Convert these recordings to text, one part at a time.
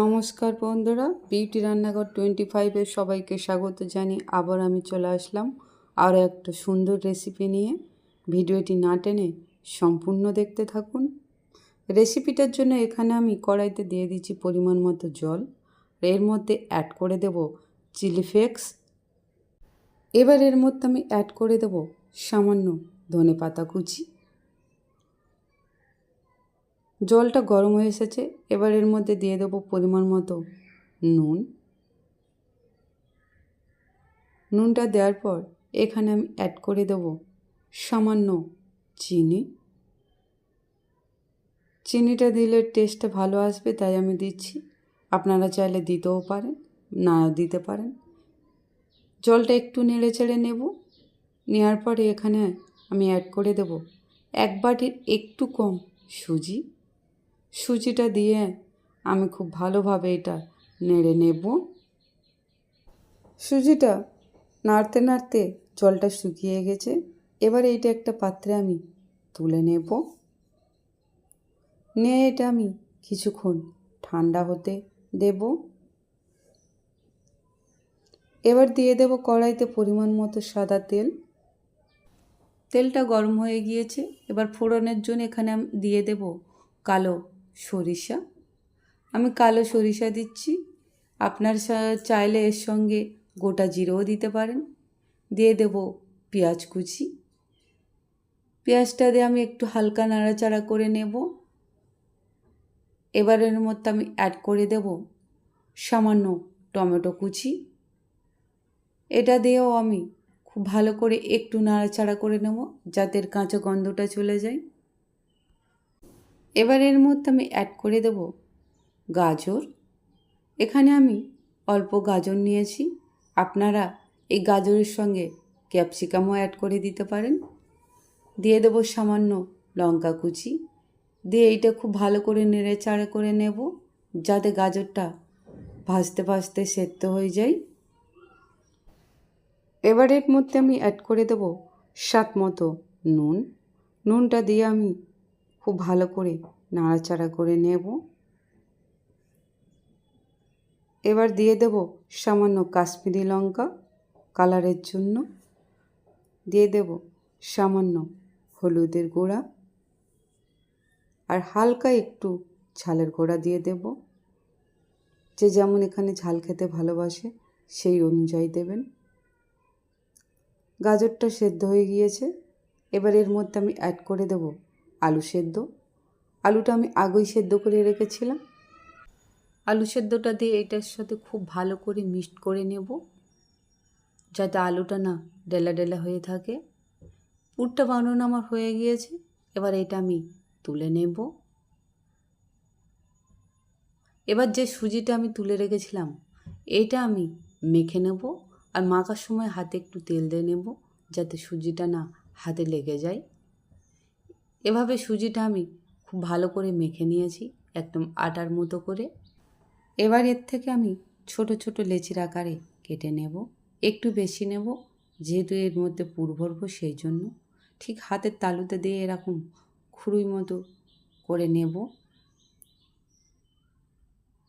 নমস্কার বন্ধুরা, বিউটি রান্নাঘর টোয়েন্টি ফাইভের সবাইকে স্বাগত জানি আবার আমি চলে আসলাম আরও একটা সুন্দর রেসিপি নিয়ে। ভিডিওটি না টেনে সম্পূর্ণ দেখতে থাকুন। রেসিপিটার জন্য এখানে আমি কড়াইতে দিয়ে দিচ্ছি পরিমাণ মতো জল। এর মধ্যে অ্যাড করে দেব চিলি ফ্লেক্স এবার এর মধ্যে আমি অ্যাড করে দেব সামান্য ধনে পাতা কুচি। জলটা গরম হয়ে এসেছে। এবার এর মধ্যে দিয়ে দেবো পরিমাণ মতো নুন। নুনটা দেওয়ার পর এখানে আমি অ্যাড করে দেবো সামান্য চিনি। চিনিটা দিলে টেস্টটা ভালো আসবে, তাই আমি দিচ্ছি। আপনারা চাইলে দিতেও পারেন না দিতে পারেন। জলটা একটু নেড়ে চেড়ে নেব। নেওয়ার পরে এখানে আমি অ্যাড করে দেব এক বাটির একটু কম সুজি। সুজিটা দিয়ে আমি খুব ভালোভাবে এটা নেড়ে নেব। সুজিটা নাড়তে নাড়তে জলটা শুকিয়ে গেছে। এবার এইটা একটা পাত্রে আমি তুলে নেব। নিয়ে এটা আমি কিছুক্ষণ ঠান্ডা হতে দেব। এবার দিয়ে দেব কড়াইতে পরিমাণ মতো সাদা তেল। তেলটা গরম হয়ে গিয়েছে। এবার ফোড়নের জন্য এখানে আমি দিয়ে দেব কালো সরিষা। আমি কালো সরিষা দিচ্ছি। আপনার চাইলে এর সঙ্গে গোটা জিরেও দিতে পারেন। দিয়ে দেব পেঁয়াজ কুচি। পেঁয়াজটা দিয়ে আমি একটু হালকা নাড়াচাড়া করে নেব। এবারের মধ্যে আমি অ্যাড করে দেব সামান্য টমেটো কুচি। এটা দিয়েও আমি খুব ভালো করে একটু নাড়াচাড়া করে নেব যাতে কাঁচা গন্ধটা চলে যায়। এবার এর মধ্যে আমি অ্যাড করে দেব গাজর। এখানে আমি অল্প গাজর নিয়েছি। আপনারা এই গাজরের সঙ্গে ক্যাপসিকামও অ্যাড করে দিতে পারেন। দিয়ে দেবো সামান্য লঙ্কা কুচি। দিয়ে এইটা খুব ভালো করে নেড়ে করে নেব যাতে গাজরটা ভাজতে ভাজতে সেদ্ধ হয়ে যায়। এবার এর মধ্যে আমি অ্যাড করে দেব স্বাদ মতো নুন। নুনটা দিয়ে আমি খুব ভালো করে নাড়াচাড়া করে নেব। এবার দিয়ে দেব সামান্য কাশ্মীরি লঙ্কা কালারের জন্য। দিয়ে দেব সামান্য হলুদের গুঁড়া। আর হালকা একটু ঝালের গোড়া দিয়ে দেব। যে যেমন এখানে ঝাল খেতে ভালোবাসে সেই অনুযায়ী দেবেন। গাজরটা সেদ্ধ হয়ে গিয়েছে। এবার এর মধ্যে আমি অ্যাড করে দেব আলু সেদ্ধ। আলুটা আমি আগেই সেদ্ধ করে রেখেছিলাম। আলু সেদ্ধটা দিয়ে এটার সাথে খুব ভালো করে মিক্সড করে নেব। যাতে আলুটা না ডেলা ডেলা হয়ে থাকে। পুরটা বানানো আমার হয়ে গিয়েছে। এবার এটা আমি তুলে নেব। এবার যে সুজিটা আমি তুলে রেখেছিলাম এইটা আমি মেখে নেব আর মাখার সময় হাতে একটু তেল দিয়ে নেব যাতে সুজিটা না হাতে লেগে যায়। এভাবে সুজিটা আমি খুব ভালো করে মেখে নিয়েছি, একদম আটার মতো করে। এবার এর থেকে আমি ছোট ছোট লেচির আকারে কেটে নেব, একটু বেশি নেব, যেহেতু এর মধ্যে পুর ভরবো সেই জন্য। ঠিক হাতের তালুতে দিয়ে এরকম খুরুই মতো করে নেব।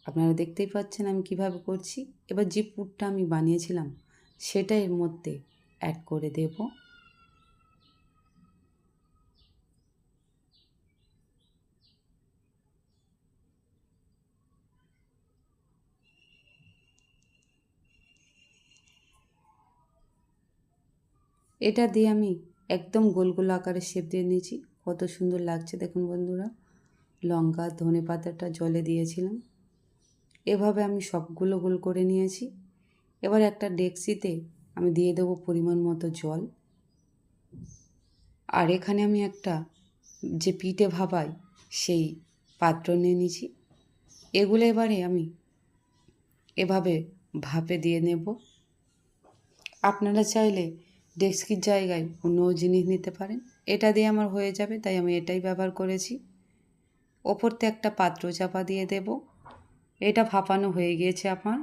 আপনারা দেখতেই পাচ্ছেন আমি কীভাবে করছি। এবার যে পুরটা আমি বানিয়েছিলাম, সেটা এর মধ্যে অ্যাড করে দেবো। এটা দিয়ে আমি একদম গোল গোল আকারে শেপ দিয়ে নিয়েছি। কত সুন্দর লাগছে দেখুন বন্ধুরা। লঙ্কা, ধনে পাতাটা জলে দিয়েছিলাম। এভাবে আমি সবগুলো গোল করে নিয়েছি। এবার একটা ডেক্সিতে আমি দিয়ে দেবো পরিমাণ মতো জল। আর এখানে আমি একটা যে পিঠে ভাবাই, সেই পাত্র নিয়ে নিয়েছি। এগুলো এবারে আমি এভাবে ভাপে দিয়ে নেব। আপনারা চাইলে ডেস্কির জায়গায় অন্য জিনিস নিতে পারেন। এটা দিয়ে আমার হয়ে যাবে, তাই আমি এটাই ব্যবহার করেছি। ওপরতে একটা পাত্র চাপা দিয়ে দেব। এটা ভাপানো হয়ে গিয়েছে আমার।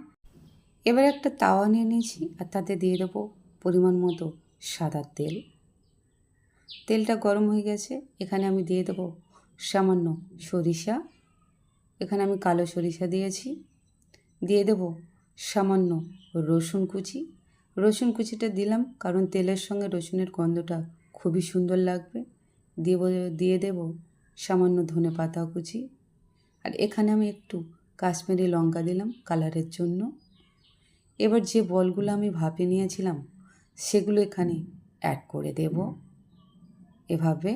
এবার একটা তাওয়া নিয়ে নিয়েছি আর তাতে দিয়ে দেবো পরিমাণ মতো সাদা তেল। তেলটা গরম হয়ে গেছে। এখানে আমি দিয়ে দেবো সামান্য সরিষা। এখানে আমি কালো সরিষা দিয়েছি। দিয়ে দেব সামান্য রসুন কুচি। রসুন কুচিটা দিলাম, কারণ তেলের সঙ্গে রসুনের গন্ধটা খুবই সুন্দর লাগবে। দিয়ে দিয়ে দেব সামান্য ধনে পাতা কুচি। আর এখানে আমি একটু কাশ্মীরি লঙ্কা দিলাম কালারের জন্য। এবার যে বলগুলো আমি ভাপে নিয়েছিলাম, সেগুলো এখানে অ্যাড করে দেব এভাবে।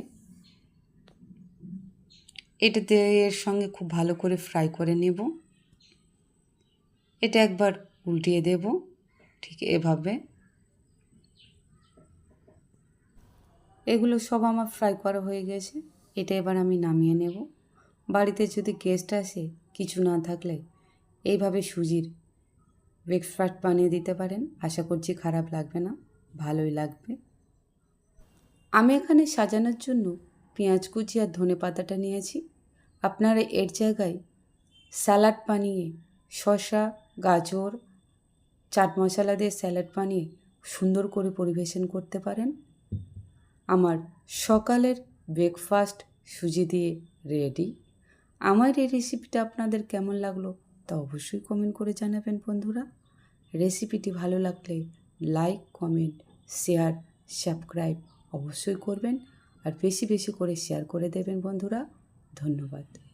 এটাতে এর সঙ্গে খুব ভালো করে ফ্রাই করে নেব। এটা একবার উল্টিয়ে দেব। ঠিক এভাবে। এগুলো সব আমার ফ্রাই করা হয়ে গেছে। এটা এবার আমি নামিয়ে নেব। বাড়িতে যদি গেস্ট আসে, কিছু না থাকলে এইভাবে সুজির ব্রেকফাস্ট বানিয়ে দিতে পারেন। আশা করছি খারাপ লাগবে না, ভালোই লাগবে। আমি এখানে সাজানোর জন্য পেঁয়াজ কুচি আর ধনে পাতাটা নিয়েছি। আপনারা এর জায়গায় স্যালাড বানিয়ে শসা, গাজর চাট মশলা দিয়ে স্যালাড বানিয়ে সুন্দর করে পরিবেশন করতে পারেন। আমার সকালের ব্রেকফাস্ট সুজি দিয়ে রেডি। আমার এই রেসিপিটা আপনাদের কেমন লাগল তা অবশ্যই কমেন্ট করে জানাবেন বন্ধুরা। রেসিপিটি ভালো লাগলে লাইক, কমেন্ট, শেয়ার, সাবস্ক্রাইব অবশ্যই করবেন আর বেশি বেশি করে শেয়ার করে দেবেন বন্ধুরা। ধন্যবাদ।